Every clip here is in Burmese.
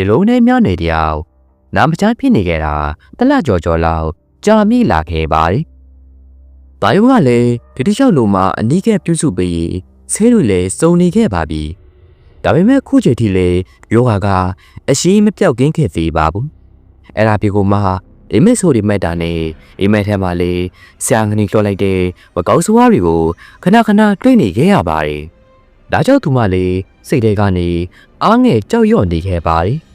ဒီလိုနဲ့မြောင်းနေတယောက်နာမချမ်းဖြစ်နေကြတာတလကြော်ကြော်လောက်ကြာမြင့်လာခဲ့ပါတယ်။ဘာယုံကလည်းဒီတစ်လျှောက်လုံးမှာအနီးကပ်ပြုစုပေးဆေးတွေလည်းစုံနေခဲ့ပါပြီ။ဒါပေမဲ့ခုချိန်ထိလည်းယောဂါကအရှိမပြောက်ကင်းခဲ့သေးပါဘူး။အဲ့ဒါပြေကိုမှအိမ်မက်ဆိုဒီမက်တာနဲ့အိမ်မက်ထဲမှာလေဆရာငနီကြော်လိုက်တဲ့ဝကောက်စွားတွေကိုခဏခဏတွေ့နေခဲ့ရပါတယ်။ဒါကြောင့်သူမလေးစိတ်ထဲကနေအားငယ်ကြောက်ရွံ့နေခဲ့ပါတယ်။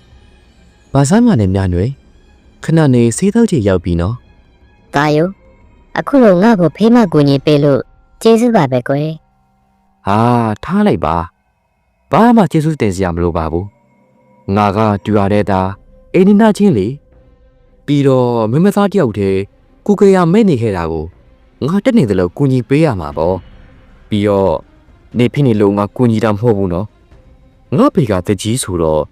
ဘာဆိုင်မှလည်းများနွယ်ခဏနေစေးသောက်ချီရောက်ပြီနော်။ဒါယုအခုလိုငါ့ကိုဖေးမကူညီပေးလို့ကျေးဇူးပါပဲကွယ်။ဟာထားလိုက်ပါ။ဘာမှကျေးဇူးတင်စရာမလိုပါဘူး။ငါကတူရတဲ့သားအိန္ဒိနာချင်းလေပြီးတော့မင်းမသားတယောက်တည်းကုကေယာမဲ့နေခဲ့တာကိုငါတက်နေတယ်လို့ကူညီပေးရမှာပေါ့။ပြီးတော့နေဖြစ်နေလို့ငါကူညီတာမဟုတ်ဘူးနော်။ငါဖေကတကြီးဆိုတော့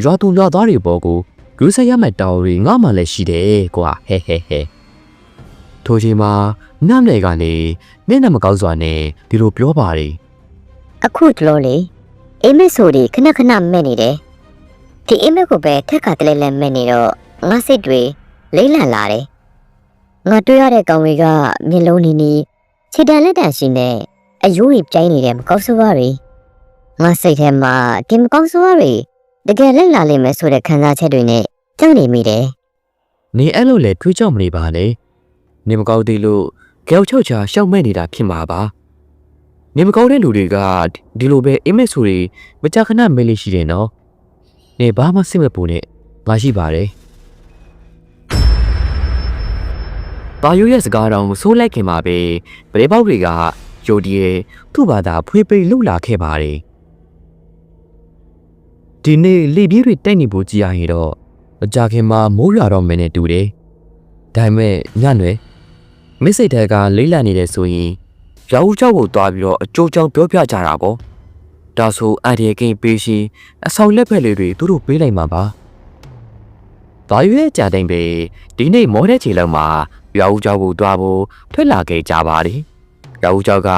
ရွာသူရွာသားတွေဘောကိုဂရုစိုက်ရမယ့်တာဝန်တွေငါမှလည်းရှိတယ်ကွာဟဲဟဲဟဲထိုချိန်မှာနမ်လေကနေမျက်နှာမကောင်းစွာနဲ့ဒီလိုပြောပါတယ်။အခုတလို့လေအိမ်မက်ဆိုဒီခဏခဏမဲ့နေတယ်။ဒီအိမ်မက်ကိုပဲထက်ကတလဲလဲမဲ့နေတော့ငါစိတ်တွေလိမ့်လန့်လာတယ်။ငါတွေ့ရတဲ့ကောင်တွေကမျက်လုံးနီနီခြေတံလက်တံရှိနေအယိုးကြီးပြိုင်းနေတဲ့မကောက်ဆိုးပါတွေငါစိတ်ထဲမှာဒီမကောက်ဆိုးပါတွေ တကယ်လက်လာလိမ့်မယ်ဆိုတဲ့ခံစားချက်တွေနဲ့ကြောက်နေမိတယ်နေအဲ့လိုလေတွေးကြောက်မနေပါနဲ့နေမကောင်းသေးလို့ကြောက်ချောက်ချာရှောက်မဲ့နေတာဖြစ်မှာပါနေမကောင်းတဲ့လူတွေကဒီလိုပဲအိမ်မက်ဆိုတွေမကြခဏမဲလေးရှိတယ်နော်နေဘာမှစိတ်မပူနဲ့ငါရှိပါတယ်ဘာယိုရဲ့စကားတော်ကိုစိုးလိုက်ခင်မှာပဲပရိပေါက်တွေကယိုဒီရဲ့သူ့ဘာသာဖွေးပိတ်လှုပ်လာခဲ့ပါတယ် ဒီနေ့လေပြေးတွေတိုက်နေဖို့ကြည်ရရင်တော့အကြခင်မှာမိုးရွာတော့မယ်နဲ့တူတယ်။ဒါပေမဲ့ညနွယ်မစ်စိတ်ထက်ကလိမ့်လန့်နေတယ်ဆိုရင်ရောင်ချောက်ကိုသွားပြီးတော့အကျိုးချောင်းပြောပြကြတာပေါ့။ဒါဆိုအန်ဒီကိန်းပေးရှင်အဆောင်လက်ဖက်လေးတွေသူတို့ပေးလိုက်မှာပါ။ဘာရွေးကြတဲ့ပဲဒီနေ့မောတဲ့ချိန်လောက်မှာရောင်ချောက်ကိုသွားဖို့ထွက်လာခဲ့ကြပါလေ။ ရာဦးကျော်က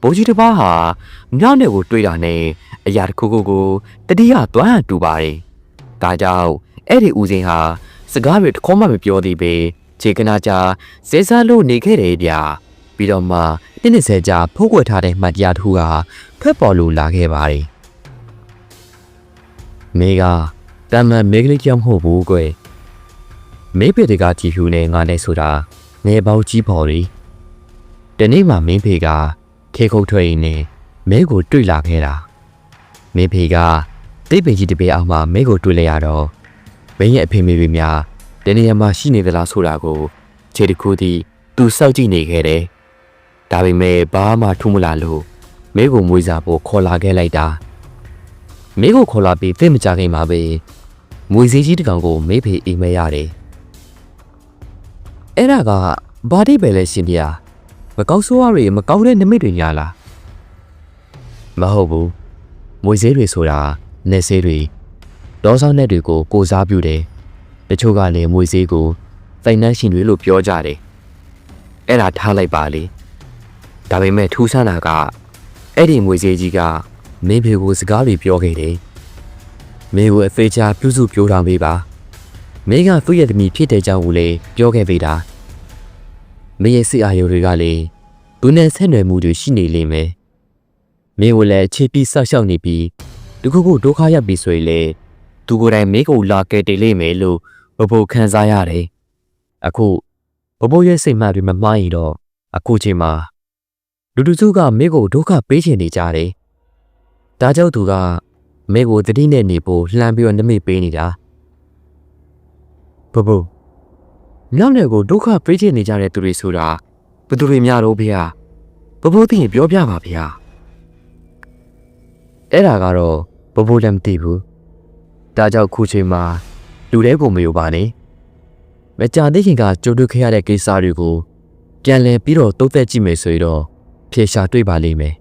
ဘိုးကြီးတစ်ပါးဟာမြောက်နယ်ကိုတွေ့တာနဲ့အရာတစ်ခုခုကိုတတိယသွမ်းတူပါတယ်။ဒါကြောင့်အဲ့ဒီဦးစင်ဟာစကားတွေတစ်ခေါက်မှမပြောသေးပေခြေကနာကြာစဲစားလို့နေခဲ့တယ်ဗျာ။ပြီးတော့မှနှစ်နှစ်ဆယ်ကြာဖုတ်ကွယ်ထားတဲ့မှတ်တရတစ်ခုကထွက်ပေါ်လို့လာခဲ့ပါတယ်။မေကတာမန်မေကလေးကြောင့်မဟုတ်ဘူးကွ။မေပေတကကြည်ဖြူနေငါနဲ့ဆိုတာငယ်ပေါကြီးပေါ်ရီ။ ဒီနေ့မှမင်းဖေကခေခုတ်ထွက်ရင်းနဲ့မဲကိုတွေ့လာခဲ့တာမင်းဖေကတိတ်ပင်ကြီးတပေအောင်မှမဲကိုတွေ့လိုက်ရတော့မင်းရဲ့အဖေမေဖေများတနေရာမှာရှိနေသလားဆိုတာကိုခြေတစ်ခုတည်းသူစောက်ကြည့်နေခဲ့တယ်။ဒါပေမဲ့ဘာမှထူးမလာလို့မင်းကိုမွေးစားဖို့ခေါ်လာခဲ့လိုက်တာ။မင်းကိုခေါ်လာပြီးသိမကြခင်မှာပဲမွေစည်းကြီးတစ်ကောင်ကိုမေးဖေအိမ်မဲရတယ်။အဲ့ဒါကဘာတိပဲလဲရှင်ဗျာ မကောက်ဆိုးရတွေမကောက်တဲ့နမိတ်တွေညာလားမဟုတ်ဘူးမွေစည်းတွေဆိုတာနေစည်းတွေဒေါဆောင်နဲ့တွေကိုကိုစားပြုတယ်တချို့ကလည်းမွေစည်းကိုတိုင်နှန်းရှင်တွေလို့ပြောကြတယ်အဲ့ဒါထားလိုက်ပါလေဒါပေမဲ့ထူးဆန်းတာကအဲ့ဒီမွေစည်းကြီးကမင်းဖေကိုစကားတွေပြောခဲ့တယ်မင်းကိုအသေးချာပြုစုပြောထားပေးပါမင်းကသူ့ရဲ့သမီးဖြစ်တဲ့ကြောင့်ကိုလည်းပြောခဲ့ပေးတာ မင်းရဲ့စိတ်အာရုံတွေကလည်းသူနဲ့ဆက်နွယ်မှုတွေရှိနေလိမ့်မယ်မင်းကိုလည်းချစ်ပြီးဆောက်ရှောက်နေပြီးတခုခုဒုက္ခရောက်ပြီဆိုရင်လေသူကိုယ်တိုင်မင်းကိုလာကယ်တင်လိမ့်မယ်လို့ဘဘခံစားရတယ်အခုဘဘရဲ့စိတ်မှတ်တွေမမှားရင်တော့အခုချိန်မှာလူတူစုကမင်းကိုဒုက္ခပေးချင်နေကြတယ်ဒါကြောင့်သူကမင်းကိုတတိနဲ့နေဖို့လှမ်းပြီးတော့နမိတ်ပေးနေတာဘဘ မြောက်နယ်ကိုဒုက္ခပေးချင်နေကြတဲ့သူတွေဆိုတာဘယ်သူတွေများတော့ဖေဟာဘဘသိရင်ပြောပြပါဗျာအဲ့ဒါကတော့ဘဘလည်းမသိဘူးဒါကြောင့်ခုချိန်မှာလူတဲကိုမယိုပါနဲ့မကြသေးခင်ကကြိုတွေ့ခဲ့ရတဲ့ကိစ္စတွေကိုပြန်လည်ပြီးတော့တုံးသက်ကြည့်မယ်ဆိုရင်တော့ဖြေရှာတွေ့ပါလိမ့်မယ်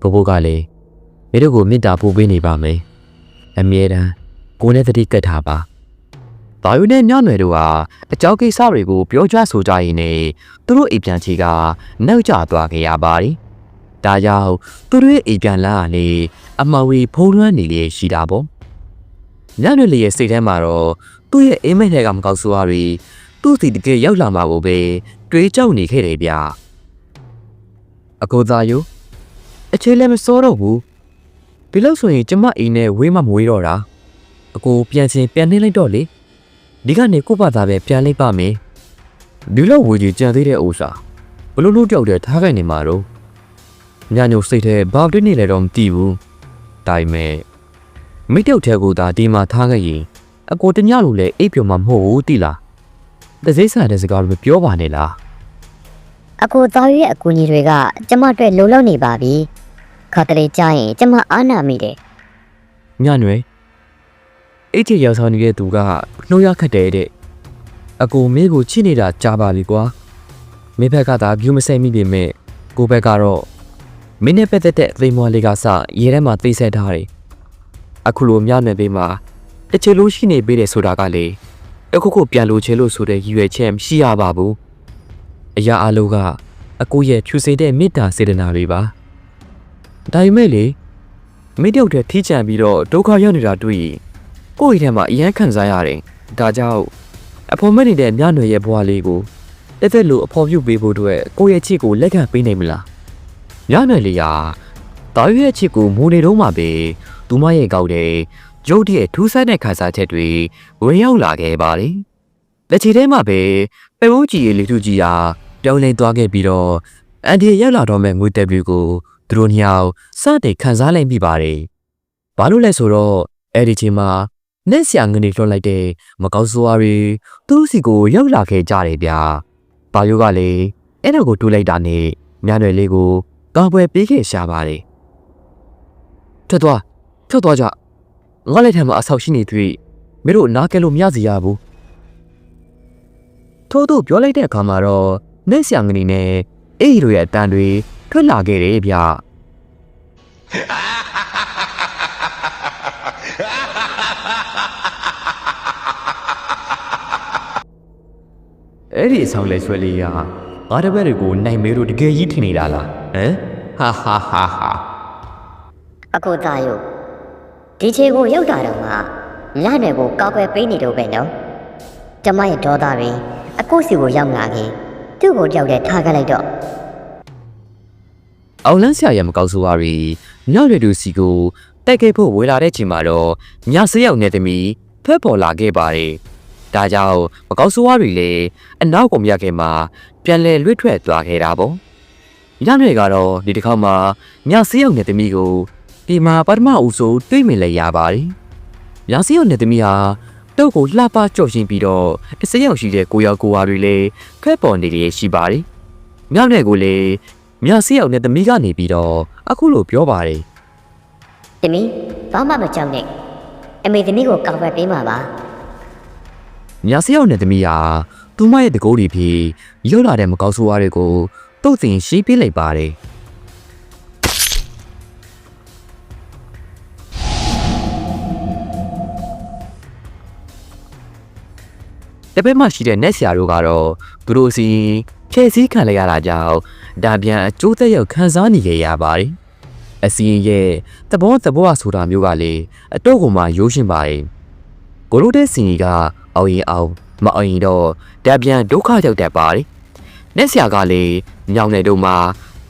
ဘဘကလည်းမင်းတို့ကိုမေတ္တာပို့ပေးနေပါမယ်အမြဲတမ်းကိုယ်နဲ့တတိကတ်ထားပါ ဘာယူနဲ့ညောင်းွယ်တို့ဟာအကြောင်းကိစ္စတွေကိုပြောကြဆိုကြရင်းနဲ့သူတို့အိမ်ပြန်ချီကနောက်ကျသွားခဲ့ရပါတယ်။ဒါကြောင့်သူတို့ရဲ့အိမ်ပြန်လာကနေအမဝေဖုံးလွှမ်းနေလေရှိတာပေါ့။ညနေလေးရဲ့စိတ်ထဲမှာတော့သူ့ရဲ့အိမ်မက်ထဲကမကောက်ဆိုးရတွေသူ့စီတကယ်ရောက်လာမှာကိုပဲတွေးကြောက်နေခဲ့တယ်ဗျအကိုသားယိုအချေလည်းမစောတော့ဘူးဒီလို့ဆိုရင်ကျမအိမ်နဲ့ဝေးမမဝေးတော့တာအကိုပြန်ချင်းပြန်နှင်းလိုက်တော့လေ ဒီကနေကို့ဘာသာပဲပြန်လိုက်ပါမယ်ဒီလောက်ဝေကြီးကြံသေးတဲ့ဥစ္စာဘလို့လို့ကြောက်တယ်ထားခိုင်းနေမှာတော့ညညိုစိတ်ထဲဘာတွေ့နေလဲတော့မသိဘူးဒါပေမဲ့မိတုတ်ထဲကိုသာဒီမှာထားခဲ့ရင်အကိုတညလိုလဲအိပ်ပျော်မှာမဟုတ်ဘူးတိလားတစိမ့်ဆန်တဲ့စကားလိုပြောပါနဲ့လားအကိုသားရွေးရဲ့အကူအညီတွေကကျမအတွက်လုံလောက်နေပါပြီခါတလေကြာရင်ကျမအားနာမိတယ်ညနွယ် အိတ်ချရောက်ဆောင်နေတဲ့သူကနှိုးရခတ်တယ်တဲ့အကိုမင်းကိုချိနေတာကြားပါပြီကွာမင်းဘက်ကသာ view မဆိုင်မိပေမဲ့ကိုဘက်ကတော့မင်းနဲ့ပတ်သက်တဲ့အသိမွားလေးကစရေထဲမှာသိဆက်ထားတယ်အခုလိုညနွယ်ပေးမှာတစ်ချေလို့ရှိနေပေးတယ်ဆိုတာကလေအခုခုပြန်လို့ချေလို့ဆိုတဲ့ရည်ရွယ်ချက်မရှိရပါဘူးအရာအလိုကအကိုရဲ့ဖြူစင်တဲ့မေတ္တာစေတနာတွေပါဒါပေမဲ့လေမိတယောက်တည်းထီးချန်ပြီးတော့ဒုက္ခရောက်နေတာတွေ့ရင် ကိုယ့်အိမ်ထဲမှာအယမ်းခံစားရတယ်ဒါကြောင့်အဖော်မက်နေတဲ့ညနယ်ရဲ့ဘဝလေးကိုတစ်သက်လို့အဖော်ပြုတ်ပေးဖို့အတွက်ကိုယ့်ရဲ့ချစ်ကိုလက်ခံပေးနိုင်မလားညနယ်လေးဟာတာရွေးရဲ့ချစ်ကိုမူနေတော့မှပဲသူမရဲ့ကောက်တဲ့ရုပ်တရက်ထူးဆန်းတဲ့ခါစားချက်တွေဝင်ရောက်လာခဲ့ပါလေလက်ချီထဲမှာပဲပဲဝုန်းကြီးရဲ့လေထုကြီးဟာပြောင်းလဲသွားခဲ့ပြီးတော့အန်ဒီရောက်လာတော့မဲ့ငွေတက်ပြီးကိုသူတို့ညောင်စတဲ့ခံစားလိုက်မိပါတယ်။ဘာလို့လဲဆိုတော့အဲ့ဒီချိန်မှာ နက်ဆရာငနေလွှတ်လိုက်တဲ့မကောင်းဆိုးဝါးတွေသူ့စီကိုရောက်လာခဲ့ကြတယ်ဗျာ။ဘာယိုကလေအဲ့ဒါကိုတူးလိုက်တာနဲ့ညနယ်လေးကိုကာပွဲပေးခဲ့ရှာပါတယ်။ထွက်သွားထွက်သွားကြငါလက်ထံမှာအဆောက်ရှိနေတွေ့မင်းတို့နားကဲလို့မရစီရဘူးထို့သူပြောလိုက်တဲ့အခါမှာတော့နက်ဆရာငနေနဲ့အဲ့ဒီလိုရဲ့အတန်တွေထွက်လာခဲ့တယ်ဗျာ အဲ့ဒီအဆောင်လဲဆွဲလေးကငါတပည့်တွေကိုနိုင်မေးလို့တကယ်ကြီးထင်နေတာလားဟမ်ဟာဟာဟာဟာအကိုသားယိုဒီချေကိုရောက်တာတော့မှညနယ်ကိုကောက်ွယ်ပေးနေတော့ပဲနော်ကျမရဲ့ဒေါသတွေအကိုစီကိုရောက်လာခင်သူ့ကိုကြောက်တဲ့ထားခဲ့လိုက်တော့အောင်လန်းဆရာရဲ့မကောက်ဆိုးဝါးတွေညရွယ်သူစီကိုတိုက်ခဲ့ဖို့ဝေလာတဲ့ချိန်မှာတော့ညစရောက်နေသမီးဖက်ပေါ်လာခဲ့ပါတယ် ဒါကြောင့်မကောက်ဆိုးဝါးတွေလည်းအနောက်ကိုမရခင်မှာပြန်လဲလွတ်ထွက်သွားခဲ့တာပေါ့ညရွယ်ကတော့ဒီတစ်ခါမှညစရောက်နေသမီးကိုဒီမှာပထမဦးဆုံးတွေ့မြင်လဲရပါတယ်ညစရောက်နေသမီးဟာတုတ်ကိုလှပကြော့ရှင်းပြီးတော့အစရောက်ရှိတဲ့ကိုရောက်ကိုဝါတွေလည်းဖက်ပေါ်နေရရှိပါတယ်ညရွယ်ကိုလည်းမြစီရောက်နဲ့သမီးကနေပြီးတော့အခုလိုပြောပါတယ်တမီးဘာမှမကြောက်နဲ့အမေသမီးကိုကောက်ွယ်ပေးမှာပါ မြစီရောက်နဲ့သမီးဟာသူမရဲ့တကိုးတွေဖြစ်ရောက်လာတဲ့မကောက်ဆိုးဝါးတွေကိုတုတ်စင်ရှိပေးလိုက်ပါတယ်တပည့်မရှိတဲ့နက်ဆရာတို့ကတော့သူတို့စီဖြည့်စည်းခံလိုက်ရတာကြောင့်ဒါပြန်အကျိုးသက်ရောက်ခံစားနေကြရပါတယ်အစီရင်ရဲ့သဘောသဘောဆိုတာမျိုးကလေအတော့ကိုမှရိုးရှင်းပါတယ်ကိုလိုတဲ့စင်ကြီးက အောင်ရင်အောင်မအောင်ရင်တော့ဒါပြန်ဒုက္ခရောက်တတ်ပါတယ်နက်ဆရာကလေညောင်နေတို့မှာ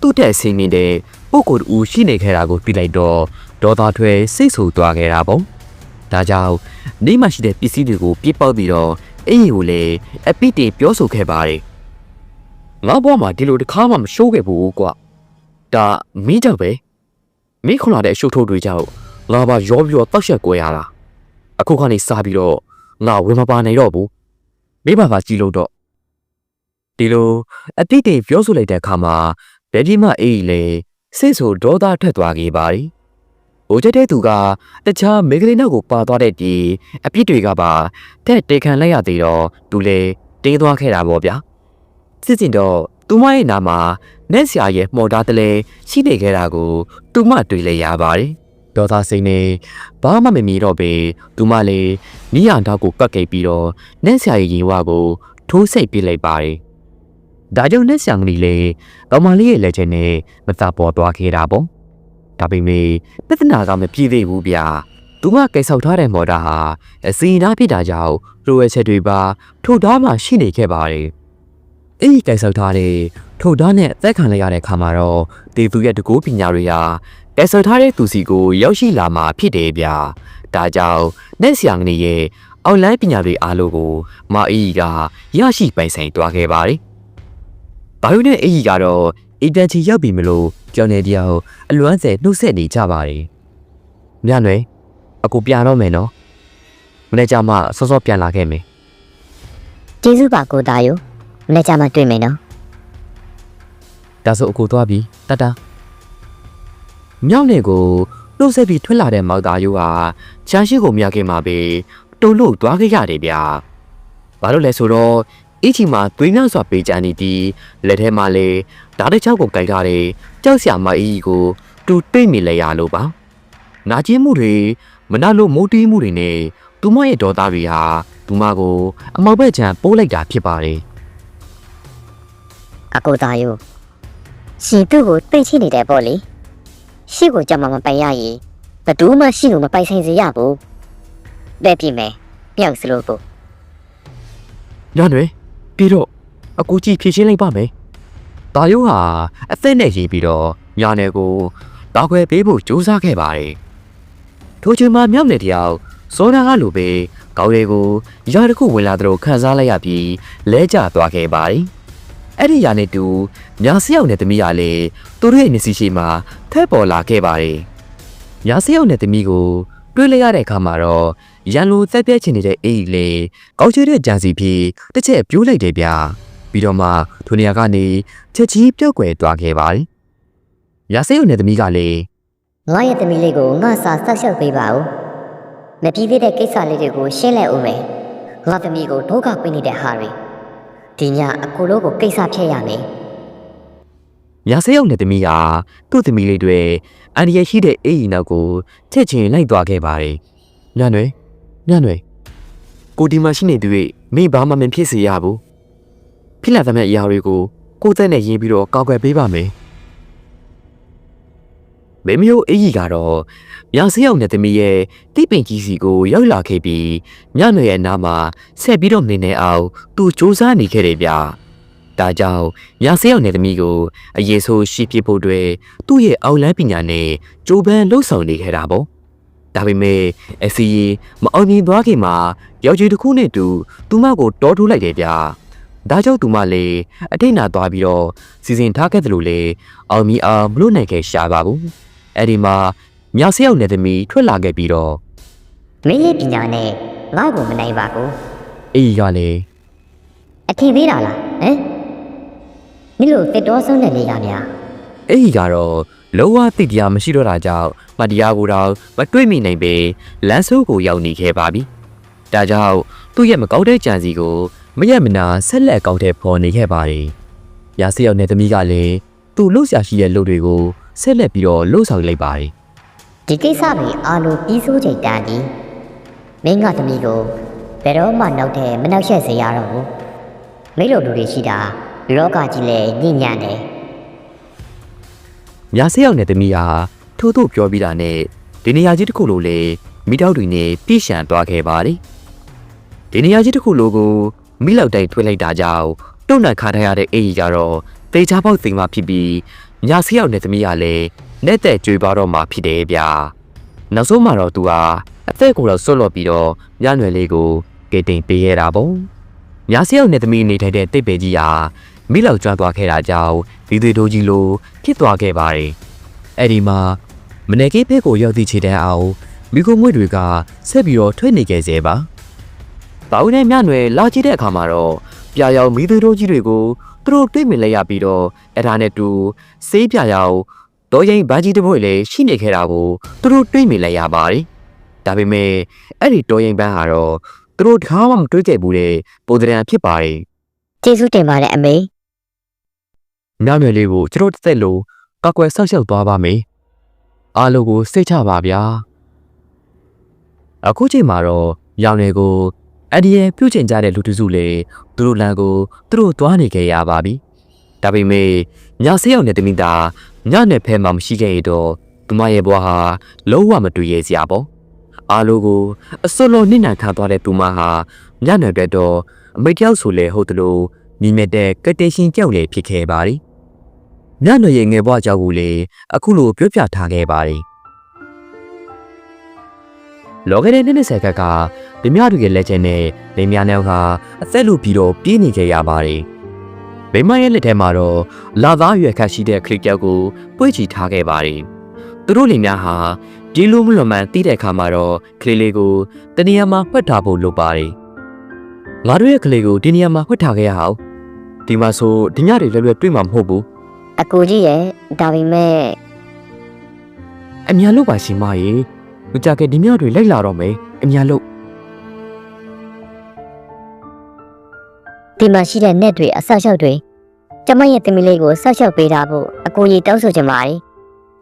သူ့တဲ့ဆင်းနေတဲ့ပုံကိုယ်တူရှိနေခဲ့တာကိုပြလိုက်တော့ဒေါသထွဲစိတ်ဆူသွားခဲ့တာပေါ့ဒါကြောင့်နေမှရှိတဲ့ပစ္စည်းတွေကိုပြစ်ပေါက်ပြီးတော့အင်ကြီးကိုလည်းအပိတေပြောဆိုခဲ့ပါတယ်ငါဘွားမှာဒီလိုတစ်ခါမှမရှိုးခဲ့ဘူးကွာဒါမင်းကြောင့်ပဲမင်းခုနတဲ့အရှုပ်ထုတ်တွေကြောင့်ငါပါရောပြီးတော့တောက်ရက်ကွဲရတာအခုကနေစားပြီးတော့ ငါဝင်မပါနိုင်တော့ဘူးမိဘပါကြည့်လို့တော့ဒီလိုအပိတေပြောဆိုလိုက်တဲ့အခါမှာဗက်ဒီမအေးလေစိတ်ဆိုဒေါသထွက်သွားခဲ့ပါတယ်ဟိုချက်တဲ့သူကတခြားမေဂလီနောက်ကိုပါသွားတဲ့ဒီအပြစ်တွေကပါတဲ့တေခံလိုက်ရသေးတော့သူလေတေးသွားခဲ့တာပေါ့ဗျာစစ်စင်တော့သူမရဲ့နာမှာနက်ဆရာရဲ့မော်တာတလဲရှိနေခဲ့တာကိုသူမတွေ့လဲရပါတယ် ဒေါသစိတ်နဲ့ဘာမှမမြင်တော့ပေသူမလည်းနီးရန်တော့ကိုကတ်ကိတ်ပြီးတော့နက်ဆရာရဲ့ရင်ဝါကိုထိုးစိတ်ပြစ်လိုက်ပါတယ်ဒါကြောင့်နက်ဆရာကလေးလေကောင်မလေးရဲ့လက်ချက်နဲ့မသာပေါ်သွားခဲ့တာပေါ့ဒါပေမဲ့ပြဿနာကမပြည့်သေးဘူးဗျာသူမကိတ်ဆောက်ထားတဲ့မော်တာဟာအစီအနာဖြစ်တာကြောင့်လိုဝဲချက်တွေပါထို့သားမှရှိနေခဲ့ပါတယ်။အဲ့ဒီကိတ်ဆောက်ထားတဲ့ထို့သားနဲ့အသက်ခံလိုက်ရတဲ့ခါမှာတော့တေသူရဲ့တကူပညာတွေဟာကိ တ်ဆောက်ထားတဲ့သူစီကိုရောက်ရှိလာမှာဖြစ်တယ်ဗျာ။ဒါကြောင့်နဲ့ဆရာငနေရဲ့အောက်လိုင်းပညာတွေအားလုံးကိုမာအီကရရှိပိုင်ဆိုင်သွားခဲ့ပါတယ်။ဘာလို့လဲအီကတော့အင်တန်ချီရောက်ပြီမလို့ကြောင်နေတရားကိုအလွမ်းစဲနှုတ်ဆက်နေကြပါတယ်။ညနေအကူပြန်တော့မယ်နော်။မနေ့ကမှစောစောပြန်လာခဲ့မယ်ကျေးဇူးပါကိုသားယိုမနေ့ကမှတွေ့မယ်နော်။ဒါဆိုအကူသွားပြီတတ။ မြောက်နေကိုနှုတ်ဆက်ပြီးထွက်လာတဲ့မောက်သားရိုးဟာချာရှိကိုမြခင်မှာပဲတုံလို့သွားခဲ့ရတယ်ဗျာ။ဘာလို့လဲဆိုတော့အီချီမှာသွေးမြောက်စွာပေးချနေပြီးလက်ထဲမှာလေဓာတ်တစ်ချောက်ကိုကြိုက်ထားတဲ့ကြောက်စရာမအီကိုတူတိတ်မိလဲရလို့ပါ။နာကျင်မှုတွေမနာလို့မိုးတီးမှုတွေနဲ့သူမရဲ့ဒေါသတွေဟာသူမကို အမောက်ဘက်ချံပိုးလိုက်တာဖြစ်ပါတယ်အကိုသားယိုရှင်သူ့ကိုသိချိနေတယ်ပေါ့လေ ရှေ့ကိုကြမှာမပိုင်ရရင်ဘယ်သူမှရှေ့ကိုမပိုင်ဆိုင်စေရဘူးတဲ့ပြီမယ်မြောက်စလို့ကို။ညနေပြီးတော့အကူကြီးဖြည့်ရှင်းလိုက်ပါမယ်။တာယိုးဟာအသက်နဲ့ရေးပြီးတော့ညနေကိုတောက်ခွဲပေးဖို့ကြိုးစားခဲ့ပါတယ်။ထိုချိန်မှာမြောက်နေတယောက်စောနာကလိုပဲကောင်းလေးကိုရတစ်ခုဝင်လာသလိုခန်းစားလိုက်ရပြီးလဲကျသွားခဲ့ပါတယ်။ အဲ့ဒီရနဲ့တူညာစရောက်နဲ့တမီးကလည်းသူတို့ရဲ့မျက်စိရှိမှထက်ပေါ်လာခဲ့ပါတယ်။ညာစရောက်နဲ့တမီးကိုတွေ့လိုက်ရတဲ့အခါမှာတော့ရန်လိုသက်ပြက်ချင်နေတဲ့အေးလေကောက်ချွေတဲ့ကြံစီပြီးတစ်ချက်ပြိုးလိုက်တယ်ဗျာပြီးတော့မှထိုနေရာကနေချက်ကြီးပြုတ်ကွယ်သွားခဲ့ပါတယ်။ရာစိတ်ုံနဲ့သမီးကလည်းငါရဲ့သမီးလေးကိုငါစာဆောက်ရှောက်ပေးပါဦးမပြီးသေးတဲ့ကိစ္စလေးတွေကိုရှင်းလိုက်ဦးမယ်ငါသမီးကိုဒုက္ခပေးနေတဲ့ဟာတွေ ဒီညအကိုလိုကိုကိစ္စဖြစ်ရမယ်ရာစိတ်ုံနဲ့သမီးကသူ့သမီးလေးတွေအန်ဒီရရှိတဲ့အေးရီနောက်ကိုချက်ချင်းလိုက်သွားခဲ့ပါတယ်။ညနေညနေကိုဒီမှာရှိနေသူတွေမိဘာမှမဖြစ်စေရဘူး။ဖိလာသမျှအရာတွေကိုကိုယ်သက်နဲ့ရင်းပြီးတော့ကောက်ွယ်ပေးပါမယ်။မေမျိုးအေးကြီးကတော့ ညာစရောက်တဲ့သမီးရဲ့တိပင်ကြီးစီကိုရောက်လာခဲ့ပြီးညနေရဲ့နားမှာဆက်ပြီးတော့နေနေအောင်သူစူးစမ်းနေခဲ့တယ်ဗျာ။ဒါကြောင့်ညာစရောက်တဲ့သမီးကိုအရေးဆိုးရှိဖြစ်ဖို့အတွက်သူ့ရဲ့အောက်လန်းပညာနဲ့ကြိုးပမ်းလှုပ်ဆောင်နေခဲ့တာပေါ့။ဒါပေမဲ့အစီရင်မအောင်မြင်သွားခင်မှာယောက်ျားတစ်ခုနဲ့တူသူမကိုတောထိုးလိုက်တယ်ဗျာ။ဒါကြောင့်သူမလည်းအထိတ်နာသွားပြီးတော့စီစဉ်ထားခဲ့တယ်လို့လေအောင်မီအောင်မလို့နိုင်ခဲ့ရှာပါဘူး။အဲ့ဒီမှာ မြဆရောက်တဲ့သမီးထွက်လာခဲ့ပြီးတော့မင်းရဲ့ပညာနဲ့ငါ့ကိုမနိုင်ပါဘူးအေးကလည်းအထင်သေးတာလားဟမ်မင်းတို့တက်တော်ဆုံးတဲ့နေရာများအေးကတော့လောဝတိတရားမရှိတော့တာကြောင့်မတရားကိုတော့မတွေ့မိနိုင်ပေလမ်းဆိုးကိုရောက်နေခဲ့ပါပြီ။ဒါကြောင့်သူ့ရဲ့မကောက်တဲ့ကြံစီကိုမရက်မနာဆက်လက်ကောက်တဲ့ဖော်နေခဲ့ပါတယ်။ရာစရောက်တဲ့သမီးကလည်းသူ့လှုပ်ရှားရှိတဲ့လှုပ်တွေကိုဆက်လက်ပြီးတော့လှုပ်ဆောင်လိုက်ပါတယ် ဒီကိစ္စတွေအားလုံးပြီးစိုးချိန်တန်ဒီမင်းကသမီးကိုဘယ်တော့မှနောက်တဲ့မနှောက်ယှက်စေရတော့ဘူးမိလိုလူတွေရှိတာလောကကြီးလဲညဉ့်ညံ့တယ်။ညာစရောက်တဲ့သမီးဟာထို့သို့ပြောပြီးတာနဲ့ဒီနေရာကြီးတစ်ခုလိုလေမိတောက်တွေနဲ့ပြည့်ရှံသွားခဲ့ပါတယ်။ဒီနေရာကြီးတစ်ခုလိုကိုမိလောက်တိုင်ထွေးလိုက်တာကြောင့်တုံ့နှံခါထားရတဲ့အေးကြီးကတော့တေချာပေါက်သိမ်မှဖြစ်ပြီးညာစရောက်တဲ့သမီးကလည်း နဲ့တဲ့ကြွေးပါတော့မှဖြစ်တယ်ဗျာ။နောက်ဆုံးမှာတော့သူဟာအသက်ကိုတော့ဆွတ်လော့ပြီးတော့ညနွယ်လေးကိုကေတင်ပေးရတာပေါ့။ညာစရောက်တဲ့သမီးနေထိုင်တဲ့တိတ်ပေကြီးဟာမိလောက်ကျွမ်းသွားခဲ့တာကြောင့်ဒီသေးတို့ကြီးလိုဖြစ်သွားခဲ့ပါတယ်။အဲ့ဒီမှာမနေကေးဖက်ကိုရောက်သည့်ခြေတန်းအောင်မိခိုမွေတွေကဆက်ပြီးတော့ထွက်နေခဲ့စေပါ။ဘာဦးနဲ့မြနွယ်လာကြည့်တဲ့အခါမှာတော့ပြာရောင်မိသေးတို့ကြီးတွေကိုသူတို့တွေ့မြင်လိုက်ရပြီးတော့အဲ့ဒါနဲ့တူစေးပြာရောင် တော်ရင်ဘာကြီးတစ်ပွေလည်းရှိနေခဲ့တာကိုသူတို့တွေ့မြင်လိုက်ရပါတယ်။ဒါပေမဲ့အဲ့ဒီတော်ရင်ပန်းဟာတော့သူတို့တခါမှမတွေ့ခဲ့ဘူးတဲ့ပုံသဏ္ဍာန်ဖြစ်ပါတယ်။ကျေးဇူးတင်ပါတယ်အမေညမြွယ်လေးကိုကျွန်တော်တစ်သက်လို့ကောက်ွယ်ဆောက်ရှောက်သွားပါမယ်။အားလုံးကိုစိတ်ချပါဗျာ။အခုချိန်မှာတော့ရောင်တွေကိုအန်ဒီရဲ့ပြုတ်ချင်ကြတဲ့လူတစုလေသူတို့လမ်းကိုသူတို့သွားနေကြရပါပြီ။ဒါပေမဲ့ ညဆေးရောက်တဲ့တမိသားညနဲ့ဖဲမှမရှိခဲ့ရတော့သူမရဲ့ဘွားဟာလုံးဝမတွေ့ရစရာပေါ့။အားလုံးကိုအစွတ်လုံးနှိမ့်နှံခံသွားတဲ့သူမဟာညနယ်ပြတ်တော့အမိတ်တယောက်ဆိုလေဟုတ်တယ်လို့ညီမြတ်တဲ့ကတ္တရှင်ကြောက်လေဖြစ်ခဲ့ပါသည်ညနယ်ရဲ့ငယ်ဘွားကြောက်ကိုလေအခုလိုပြောပြထားခဲ့ပါသည်လောကတဲ့နှစ်နှစ်ဆယ်ကကဗမြတို့ရဲ့လက်ချက်နဲ့ဗမြနောက်ကအသက်လူပြီးတော့ပြေးနေကြရပါတယ် ဗိမရဲ့လက်ထဲမှာတော့လာသားရွယ်ခတ်ရှိတဲ့ခရစ်ကြောက်ကိုပွေ့ချီထားခဲ့ပါတယ်သူတို့လင်များဟာဒီလိုမလွန်မှန်တီးတဲ့အခါမှာတော့ကလေးလေးကိုတနေရာမှာဖွက်ထားဖို့လုပ်ပါတယ်။ငါတို့ရဲ့ကလေးကိုဒီနေရာမှာဖွက်ထားခဲ့ရအောင်။ဒီမှာဆိုဒီညတွေလွယ်လွယ်တွေ့မှာမဟုတ်ဘူးအကူကြီးရဲ့ဒါပေမဲ့။အမြန်လို့ပါရှင်မရေ။မကြခင်ဒီညတွေလိုက်လာတော့မယ်။အမြန်လို့ ဒီမှာရှိတဲ့ net တွေအဆောက်အအုပ်တွေကျမရဲ့သမီးလေးကိုဆောက်ရှောက်ပေးတာဖို့အကူကြီးတောင်းဆိုချင်ပါတယ်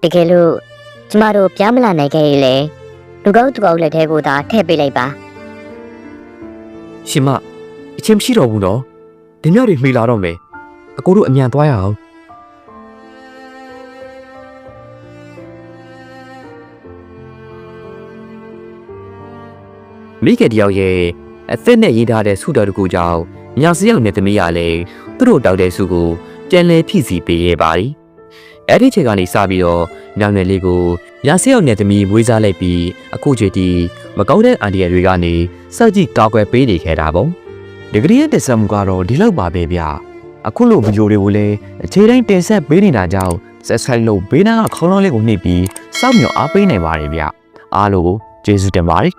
တကယ်လို့ကျမတို့ပြောင်းမလာနိုင်ခဲ့ရင်လေလူကောက်သူကောက်လက်ထဲကိုသာထည့်ပေးလိုက်ပါရှင်မအချင်းမရှိတော့ဘူးနော်။ဒီညတွေမှီလာတော့မယ်။အကိုတို့အမြန်သွားရအောင်။မိခင်တယောက်ရဲ့အသက်နဲ့ရေးထားတဲ့ဆုတော်တကူကြောင့် ညစရောက်နဲ့သမီးရလဲသူတို့တောက်တဲ့ဆုကိုပြန်လဲဖြည့်စီပေးရပါသည်။အဲ့ဒီချိန်ကနေစပြီးတော့ညောင်နယ်လေးကိုညစရောက်နဲ့သမီးမွေးစားလိုက်ပြီးအခုချိန်ထိမကောင်းတဲ့အန်ဒီရတွေကနေစကြည့်ကောက်ွယ်ပေးနေခဲ့တာပေါ့။ဒီဂရီရဲ့တက်ဆက်မှုကတော့ဒီလောက်ပါပဲဗျအခုလိုဗီဒီယိုတွေကိုလည်းအခြေတိုင်းတင်ဆက်ပေးနေတာကြောင့် subscribe လုပ်ဘေးနားကခေါင်းလုံးလေးကိုနှိပ်ပြီးစောင့်မျှော်အားပေးနိုင်ပါတယ်ဗျအားလုံးကိုကျေးဇူးတင်ပါတယ်